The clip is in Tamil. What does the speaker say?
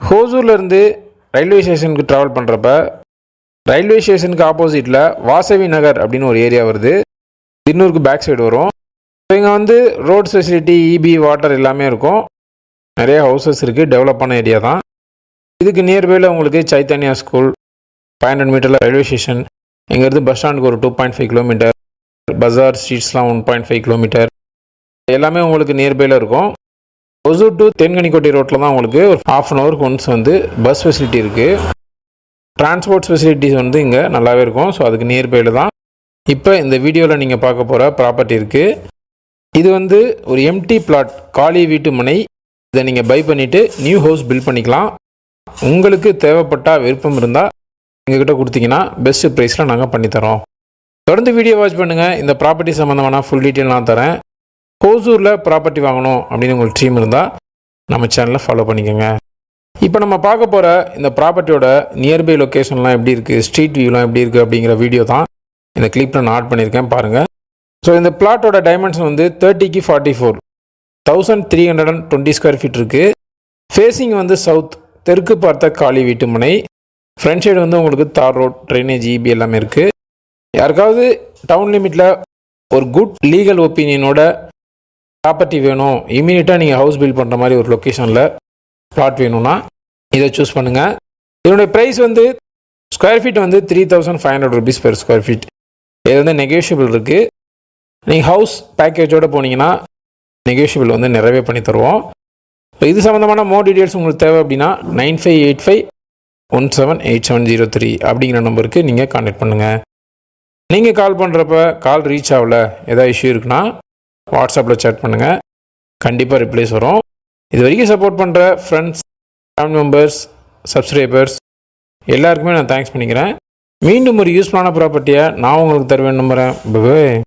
ஹோசூர்லேருந்து ரயில்வே ஸ்டேஷனுக்கு ட்ராவல் பண்ணுறப்ப ரயில்வே ஸ்டேஷனுக்கு ஆப்போசிட்டில் வாசவி நகர் அப்படின்னு ஒரு ஏரியா வருது. தின்னூருக்கு பேக் சைடு வரும். இங்கே வந்து ரோட்ஸ் ஃபெசிலிட்டி இபி வாட்டர் எல்லாமே இருக்கும். நிறைய ஹவுசஸ் இருக்குது டெவலப்பான ஏரியா தான். இதுக்கு நியர்பையில் உங்களுக்கு சைத்தன்யா ஸ்கூல் ஃபைவ் ஹண்ட்ரட் மீட்டரில் ரயில்வே ஸ்டேஷன் இங்கேருந்து பஸ் ஸ்டாண்டுக்கு ஒரு டூ பாயிண்ட் ஃபைவ் கிலோமீட்டர் பஜார் ஸ்ட்ரீட்ஸ்லாம் ஒன் பாயிண்ட் ஃபைவ் கிலோமீட்டர் எல்லாமே உங்களுக்கு நியர்பையில் இருக்கும். ஒசூர் டு தென்கனிக்கோட்டை ரோட்டில் தான் உங்களுக்கு ஒரு ஹாஃப் அன் ஹவருக்கு ஒன்ஸ் வந்து பஸ் ஃபெசிலிட்டி இருக்குது டிரான்ஸ்போர்ட் ஃபெசிலிட்டிஸ் வந்து இங்கே நல்லாவே இருக்கும். ஸோ அதுக்கு நியர்பையில் தான். இப்போ இந்த வீடியோவில் நீங்கள் பார்க்க போகிற ப்ராப்பர்ட்டி இருக்குது இது வந்து ஒரு எம்டி பிளாட் காலி வீட்டு மனை. இதை நீங்கள் பை பண்ணிவிட்டு நியூ ஹவுஸ் பில்ட் பண்ணிக்கலாம். உங்களுக்கு தேவைப்பட்டால் விருப்பம் இருந்தால் எங்ககிட்ட கொடுத்தீங்கன்னா பெஸ்ட் ப்ரைஸில் நாங்கள் பண்ணித்தரோம். தொடர்ந்து வீடியோ வாட்ச் பண்ணுங்கள் இந்த ப்ராப்பர்ட்டி சம்மந்தமான ஃபுல் டீட்டெயில் நான் தரேன். ஹோசூரில் ப்ராப்பர்ட்டி வாங்கணும் அப்படின்னு உங்களுக்கு ட்ரீம் இருந்தால் நம்ம சேனலை ஃபாலோ பண்ணிக்கோங்க. இப்போ நம்ம பார்க்க போகிற இந்த ப்ராப்பர்ட்டியோட நியர்பை லொக்கேஷன்லாம் எப்படி இருக்குது ஸ்ட்ரீட் வியூலாம் எப்படி இருக்குது அப்படிங்கிற வீடியோ தான் இந்த கிளிப்பில் நான் ஆட் பண்ணியிருக்கேன் பாருங்கள் ஸோ இந்த பிளாட்டோட டைமென்ஷன் வந்து தேர்ட்டிக்கு forty four thousand three hundred and twenty square feet இருக்குது ஃபேஸிங் வந்து சவுத் தெற்கு பார்த்த காலி வீட்டுமனை. ஃப்ரண்ட் சைடு வந்து உங்களுக்கு தார் ரோட் ட்ரைனேஜ் இபி எல்லாமே இருக்குது யாருக்காவது டவுன் லிமிட்டில் ஒரு குட் லீகல் ஒப்பீனியனோட ப்ராப்பர்ட்டி வேணும். இமீடியட்டாக நீங்கள் ஹவுஸ் பில்ட் பண்ணுற மாதிரி ஒரு லொக்கேஷனில் ப்ளாட் வேணும்னா இதை சூஸ் பண்ணுங்கள் இதனுடைய ப்ரைஸ் வந்து ஸ்கொயர் ஃபீட் வந்து three thousand five hundred rupees per square feet இது வந்து நெகோஷியபிள் இருக்குது நீங்கள் ஹவுஸ் பேக்கேஜோடு போனீங்கன்னா நெகோஷியபிள் வந்து நிறைவே பண்ணி தருவோம். இது சம்மந்தமான மோர் டீட்டெயில்ஸ் உங்களுக்கு தேவை அப்படின்னா nine five eight five one seven eight seven zero three அப்படிங்கிற நம்பருக்கு நீங்கள் கான்டாக்ட் பண்ணுங்கள் நீங்கள் கால் பண்ணுறப்ப கால் ரீச் ஆகல ஏதாவது இஷ்யூ இருக்குன்னா வாட்ஸ்அப்பில் சேட் பண்ணுங்கள். கண்டிப்பாக ரிப்ளைஸ் வரும். இது வரைக்கும் சப்போர்ட் பண்ணுற ஃப்ரெண்ட்ஸ் ஃபேமிலி மெம்பர்ஸ் சப்ஸ்கிரைபர்ஸ் எல்லாருக்குமே நான் தேங்க்ஸ் பண்ணிக்கிறேன். மீண்டும் ஒரு யூஸ்ஃபுல்லான ப்ராப்பர்ட்டியை நான் உங்களுக்கு தருவேன் நம்புகிறேன். பை